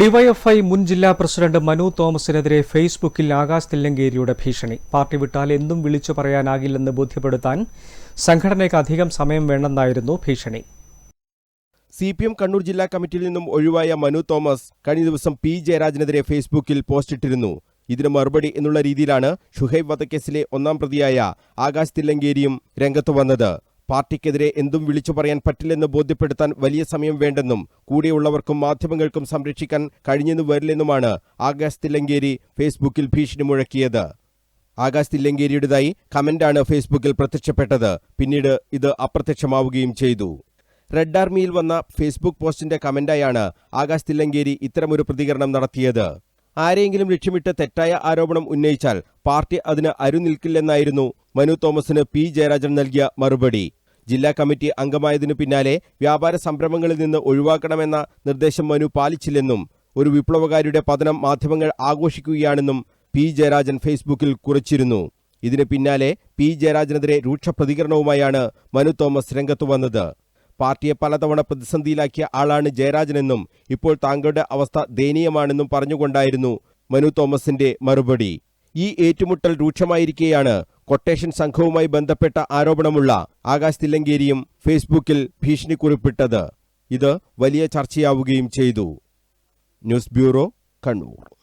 DYFI മുൻ ജില്ലാ president Manu തോമസിനെതിരെ ഫേസ്ബുക്കിൽ ആകാശ് തില്ലങ്കേരിയുടെ ഭീഷണി. പാർട്ടി വിട്ടാൽ എന്തും വിളിച്ചു പറയാനാകില്ലെന്ന് ബോധ്യപ്പെടുത്താൻ സംഘടനയ്ക്ക് അധികം സമയം വേണമെന്നായിരുന്നു ഭീഷണി. സി പി എം കണ്ണൂർ ജില്ലാ കമ്മിറ്റിയിൽ നിന്നും ഒഴിവായ മനു തോമസ് കഴിഞ്ഞ ദിവസം പി ജയരാജനെതിരെ ഫേസ്ബുക്കിൽ പോസ്റ്റിട്ടിരുന്നു ഇതിന് മറുപടി എന്നുള്ള രീതിയിലാണ് ഷുഹൈബ് വധക്കേസിലെ ഒന്നാം പ്രതിയായ ആകാശ് തില്ലങ്കേരിയും രംഗത്ത് വന്നത്. പാർട്ടിക്കെതിരെ എന്തും വിളിച്ചു പറയാൻ പറ്റില്ലെന്ന് ബോധ്യപ്പെടുത്താൻ വലിയ സമയം വേണ്ടെന്നും കൂടെയുള്ളവർക്കും മാധ്യമങ്ങൾക്കും സംരക്ഷിക്കാൻ കഴിഞ്ഞെന്നു വരില്ലെന്നുമാണ് ആകാശ് തില്ലങ്കേരി ഫേസ്ബുക്കിൽ ഭീഷണി മുഴക്കിയത്. ആകാശ് തില്ലങ്കേരിയുടേതായി കമന്റാണ് ഫേസ്ബുക്കിൽ പ്രത്യക്ഷപ്പെട്ടത്. പിന്നീട് ഇത് അപ്രത്യക്ഷമാവുകയും ചെയ്തു. റെഡ് ആർമിയിൽ വന്ന ഫേസ്ബുക്ക് പോസ്റ്റിന്റെ കമന്റായാണ് ആകാശ് തില്ലങ്കേരി ഇത്തരമൊരു പ്രതികരണം നടത്തിയത്. ആരെയെങ്കിലും ലക്ഷ്യമിട്ട് തെറ്റായ ആരോപണം ഉന്നയിച്ചാൽ പാർട്ടി അതിന് അരുനിൽക്കില്ലെന്നായിരുന്നു മനു തോമസിന് പി ജയരാജൻ നൽകിയ മറുപടി. ജില്ലാ കമ്മിറ്റി അംഗമായതിനു പിന്നാലെ വ്യാപാര സംരംഭങ്ങളിൽ നിന്ന് ഒഴിവാക്കണമെന്ന നിർദ്ദേശം മനു പാലിച്ചില്ലെന്നും ഒരു വിപ്ലവകാരിയുടെ പതനം മാധ്യമങ്ങൾ ആഘോഷിക്കുകയാണെന്നും പി ജയരാജൻ ഫേസ്ബുക്കിൽ കുറിച്ചിരുന്നു. ഇതിന് പിന്നാലെ പി ജയരാജനെതിരെ രൂക്ഷ പ്രതികരണവുമായാണ് മനു തോമസ് രംഗത്തു വന്നത്. പാർട്ടിയെ പലതവണ പ്രതിസന്ധിയിലാക്കിയ ആളാണ് ജയരാജനെന്നും ഇപ്പോൾ താങ്കളുടെ അവസ്ഥ ദയനീയമാണെന്നും പറഞ്ഞുകൊണ്ടായിരുന്നു മനു തോമസിന്റെ മറുപടി. ഈ ഏറ്റുമുട്ടൽ രൂക്ഷമായിരിക്കെയാണ് കൊട്ടേഷൻ സംഘവുമായി ബന്ധപ്പെട്ട ആരോപണമുള്ള ആകാശ് തില്ലങ്കേരിയും ഫേസ്ബുക്കിൽ ഭീഷണി കുറിപ്പിട്ടത് ഇത് വലിയ ചർച്ചയാവുകയും ചെയ്തു. News bureau Kannur.